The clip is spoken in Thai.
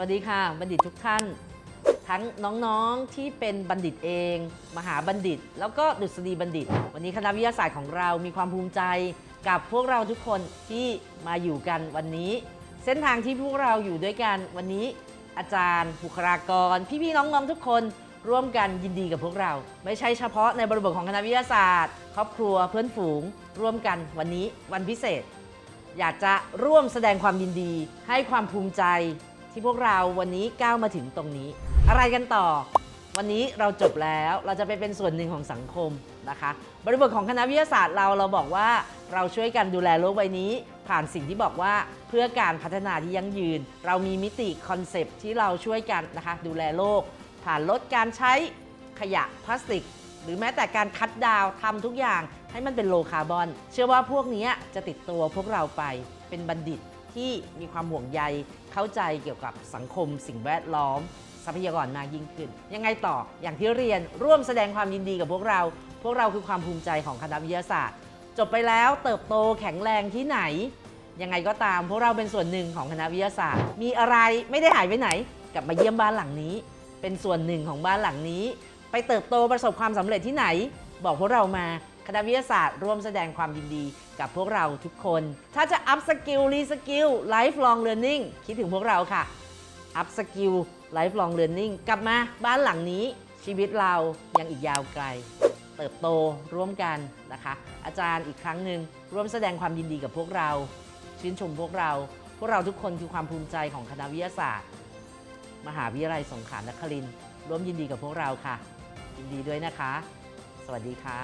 วัสดีค่ะ บัณฑิตทุกท่าน ทั้งน้องๆที่เป็นบัณฑิตเอง มหาบัณฑิต แล้วก็ดุษฎีบัณฑิต วันนี้คณะวิทยาศาสตร์ของเรามีความภูมิใจกับพวกเราทุกคนที่มาอยู่กันวันนี้ เส้นทางที่พวกเราอยู่ด้วยกันวันนี้ อาจารย์บุคลากร พี่ๆน้องๆทุกคนร่วมกันยินดีกับพวกเรา ไม่ใช่เฉพาะในบริบทของคณะวิทยาศาสตร์ ครอบครัวเพื่อนฝูง ร่วมกันวันนี้วันพิเศษ อยากจะร่วมแสดงความยินดี ให้ความภูมิใจ ที่พวกเราวันนี้ก้าวมาถึงตรงนี้ อะไรกันต่อ วันนี้เราจบแล้วเราจะไปเป็นส่วนหนึ่งของสังคมนะคะ บริบทของคณะวิทยาศาสตร์เราเราบอกว่าเราช่วยกันดูแลโลกใบนี้ ผ่านสิ่งที่บอกว่าเพื่อการพัฒนาที่ยั่งยืน เรามีมิติคอนเซปที่เราช่วยกันนะคะ ดูแลโลก ผ่านลดการใช้ขยะพลาสติก หรือแม้แต่การคัดดาวทำทุกอย่างให้มันเป็นโลคาร์บอน เชื่อว่าพวกนี้จะติดตัวพวกเราไปเป็นบัณฑิต ที่มีความห่วงใยเข้าใจเกี่ยวกับสังคม สิ่งแวดล้อม ทรัพยากรมากยิ่งขึ้น ยังไงต่ออย่างที่เรียนร่วมแสดงความยินดีกับพวกเรา พวกเราคือความภูมิใจของคณะวิทยาศาสตร์ จบไปแล้วเติบโตแข็งแรงที่ไหน ยังไงก็ตามพวกเราเป็นส่วนหนึ่งของคณะวิทยาศาสตร์ มีอะไรไม่ได้หายไปไหน กลับมาเยี่ยมบ้านหลังนี้ เป็นส่วนหนึ่งของบ้านหลังนี้ ไปเติบโตประสบความสำเร็จที่ไหน บอกพวกเรามา คณะวิทยาศาสตร์ร่วมแสดงความยินดีกับพวกเราทุกคน ถ้าจะ up skill re skill lifelong learning คิดถึงพวกเราค่ะ up skill lifelong learning กลับมาบ้านหลังนี้ ชีวิตเรายังอีกยาวไกล เติบโตร่วมกันนะคะ อาจารย์อีกครั้งหนึ่งร่วมแสดงความยินดีกับพวกเรา ชื่นชมพวกเรา พวกเราทุกคนคือความภูมิใจของคณะวิทยาศาสตร์ มหาวิทยาลัยสงขลานครินทร์ร่วมยินดีกับพวกเราค่ะ ยินดีด้วยนะคะ สวัสดีค่ะ